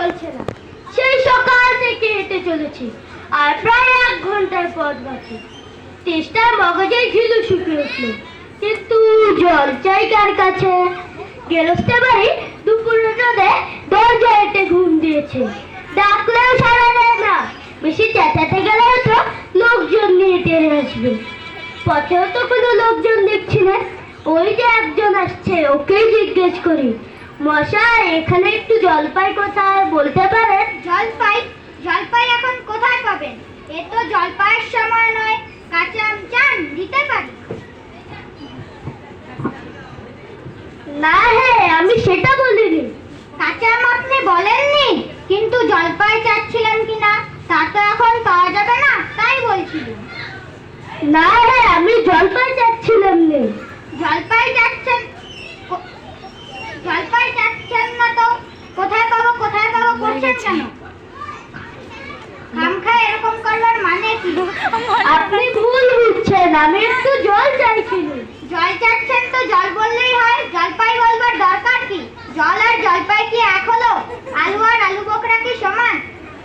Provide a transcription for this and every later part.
চলছে না। সেই সকাল থেকে হেঁটে চলেছি, আর প্রায় এক ঘণ্টার পথ বাকি। তেষ্টার মগজের ঘিলু শুকিয়ে উঠল, কিন্তু জল চাই কার কাছে? বাড়ি দরজা এটে ঘুম দিয়েছে। ডাকলেও সারা দেয় না। বেশি চেঁচাতে গেলে হয়তো লোকজন নিয়ে টেনে আসবে। পথেও তো কোনো লোকজন দেখছি না। ওই যে একজন আসছে, ওকেই জিজ্ঞেস করি মশাই এখানে একটু জলপাই কোথায় বলতে পারেন? জলপাই? জলপাই এখন কোথায় পাবেন? এ তো জলপাইয়ের সময় নয় কাঁচা আম চান দিতে পারি। না হ্যাঁ আমি সেটা বলিনি। কাঁচা আম আপনি বলেননি কিন্তু জলপাই চাচ্ছিলেন কিনা তা তো এখন পাওয়া যাবে না তাই বলছিলাম না হ্যাঁ আমি জলপাই চাচ্ছিলাম না। জলপাই যাচ্ছেন কো- জলপাই যাচ্ছেন না তো কোথায় পাবো কোথায় পাবো করছেন কেন? খাম এরকম মানে কি? আপনি ভুল বুঝছেন আমি একটু জল চাইছিলাম জল চাচ্ছেন তো জল বললেই হয় জলপাই বলবার দরকার কি জল আর জলপাই কি এক হলো আলু আর আলু বোকরা কি সমান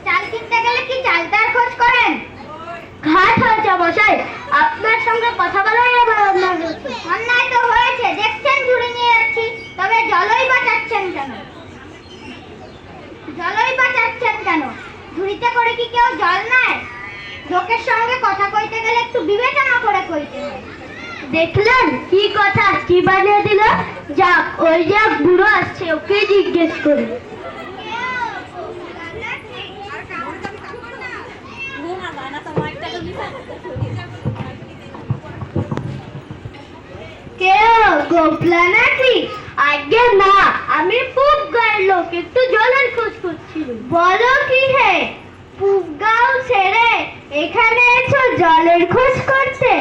চাল কিনতে গেলে কি চালতার খোঁজ করেন ঘাট হয়েছে মশাই আপনার সঙ্গে কথা বলাই আমার অন্যায় হয়েছে অন্যায় তো হয়েছে দেখছেন ঝুড়ি নিয়ে যাচ্ছি তবে জলই বা চাচ্ছেন কেন জলই বা চাচ্ছেন কেন ঝুড়িতে করে কি কেউ জল নেয়? লোকের সঙ্গে কথা কইতে গেলে একটু বিবেচনা করে কইতে দেখলেন? কি কথা? কি বানিয়ে দিল? যাক, ওই যে বুড়ো আসছে ওকে জিজ্ঞেস করি। গোপলা নাকি? আগে না, আমি খুব গায়ের লোক, একটু জলের খোঁজ করছিল বলো কি হে? পুবগাঁও ছেড়ে এখানে এসো জলের খোঁজ করতে।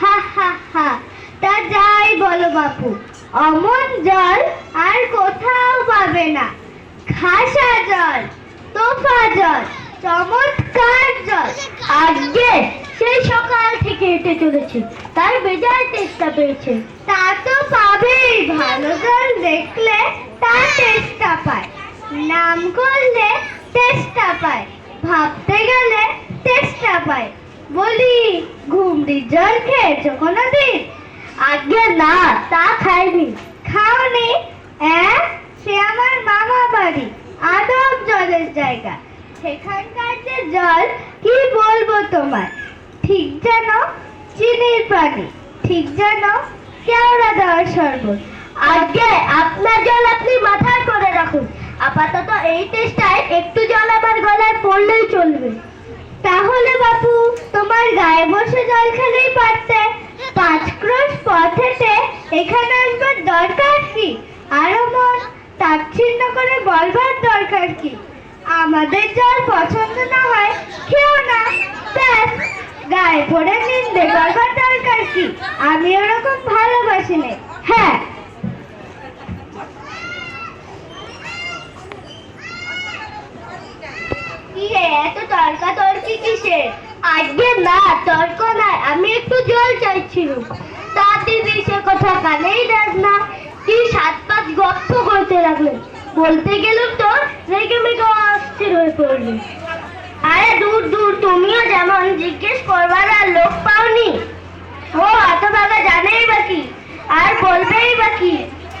হা হা হা। তা যাই বলো বাপু, অমন জল আর কোথাও পাবে না। খাসা জল, তোফা জল, চমৎকার জল। আজকে সেই সকাল থেকে হেঁটে চলেছে, তার বেজায় চেষ্টা পেয়েছে। তা তো পাবেই, ভালো জল দেখলে তার চেষ্টা পায়। নাম করলে চেষ্টা পায়। ভাবতে গেলে চেষ্টা পায়। বলি ঘুমড়ির জল খেয়েছো কোনোদিন? আগে না, তা খাইনি। খাওনি? সে আমার মামা বাড়ি আদম জলের জায়গা। সেখানকার যে জল, কি বলব তোমার ঠিক যেন চিনির পানি, ঠিক যেন কেওড়া দেওয়ার শরবত। আগে আপনার জল আপনি মাথায় করে রাখুন। আপাতত এই চেষ্টায় একটু জল আমার গলায় পড়লেই চলবে। তাহলে বাপু, তোমার গায়ে বসে জল খেলেই পারতে। পাঁচ ক্রোশ পথ হেঁটে এখানে আসবার দরকার কি? আরও মন, তাচ্ছিন্ন করে বলবার দরকার কি? আমাদের জল পছন্দ না হয়, খেও না। ব্যাস, গায়ে পড়ে নিন্দে করবার দরকার কি? আমি ওরকম ভালোবাসি নে। হ্যাঁ কি রে এত তর্কা তর্কি কিসে আজকে না তর্ক নাই আমি একটু জল চাইছিলাম। তা দিদি কথা কানেই দেখ না। কি সাত পাঁচ গপ্প করতে লাগলেন। বলতে গেলাম তো, রেগে মেগে অস্থির হয়ে পড়লেন। আরে দূর দূর, তুমিও যেমন জিজ্ঞেস করবার আর লোক পাওনি। ও এত ভাবে জানেই বাকি আর বলবেই বাকি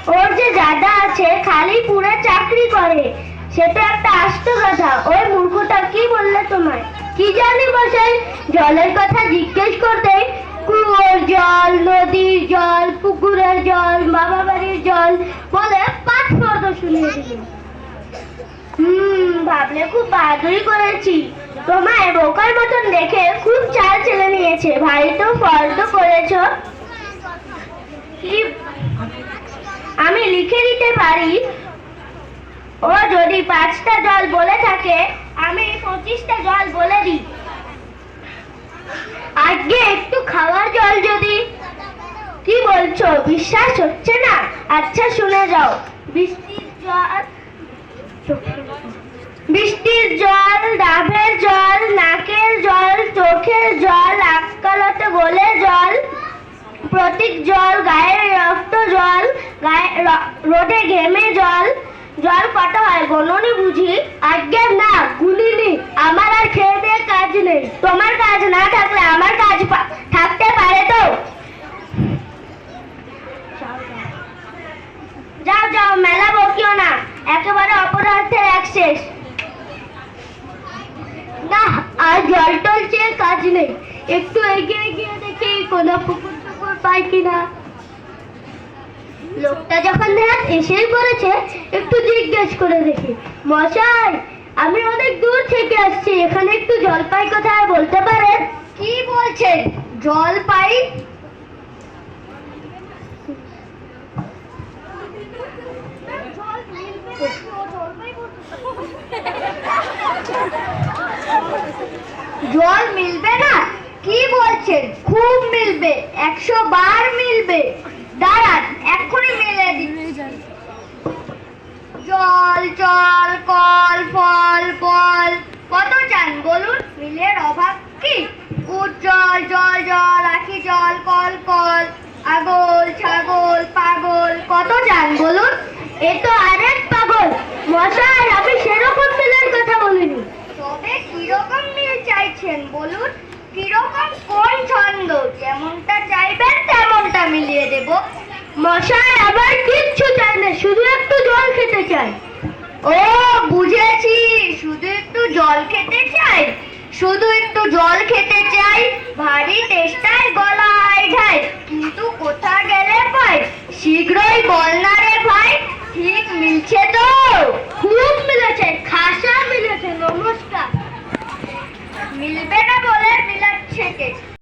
ওর যে দাদা আছে, খালি পুরো চাকরি করে সেটা একটা আস্ত কথা। ওই মূর্খটা কি বললে তোমায়? কি জানি মশাই জলের কথা জিজ্ঞেস করতে, কুয়োর জল, নদীর জল, পুকুরের জল বাবা বাড়ির জল বলে পাঁচ পদ শুনিয়ে দিল। হুম, ভাবলে খুব বাহাদুরি করেছি। তোমায় বোকার মতন দেখে খুব চাল ছেলে নিয়েছে। ভাই তো তো করেছ। আমি লিখে দিতে পারি ও যদি পাঁচটা জল বলে থাকে, আমি পঁচিশটা জল বলে দিই। আজকে একটু খাওয়ার জল যদি। কি বলছো? বিশ্বাস হচ্ছে না? আচ্ছা শুনে যাও। বৃষ্টির জল বৃষ্টির জল, ডাবের জল, নাকের জল, চোখের জল আক্কালতে গলে জল, প্রতীক জল, গায়ের রক্ত জল, গায়ে রোদে ঘেমে জল জল কত হয় গণনি বুঝি? আজ্ঞে, না গুলিনি আমার আর খেয়ে দিয়ে কাজ নেই। তোমার কাজ না থাকলে আমার কাজ থাকতে পারে তো? যাও যাও, মেলা বকিও না। একেবারে অপরাধের এক শেষ। না, আর জল টল চেয়ে কাজ নেই। একটু এগিয়ে গিয়ে দেখি কোনো পুকুর টুকুর পাই কিনা। লোকটা যখন দেখ এসেই পড়েছে, একটু জিজ্ঞেস করে দেখি। মশাই, আমি অনেক দূর থেকে আসছি, এখানে একটু জল পাই কোথায় বলতে পারেন? কি বলছেন? জল পাই জল মিলবে না? কি বলছেন? খুব মিলবে, একশো বার মিলবে। দাঁড়ান, এক্ষুনি মিলে জল জল, কল, ফল ফল কত চান বলুন? মিলের অভাব কি? উজ্জ্বল জল জল আখি, জল, কল কল। আগল ছাগল, পাগল। কত চান বলুন? এ তো আরেক পাগল মশাই আমি সেরকম মিলের কথা বলিনি তবে কীরকম মিল চাইছেন বলুন কীরকম কোন ছন্দ যেমনটা চাইবেন তেমনটা মিলিয়ে দেব মশাই, আবার কিচ্ছু চাই না, শুধু একটু জল খেতে চাই। ও, বুঝেছি, শুধু একটু জল খেতে চাই, শুধু একটু জল খেতে চাই, ভারী তেষ্টায় গলায় ঢাই।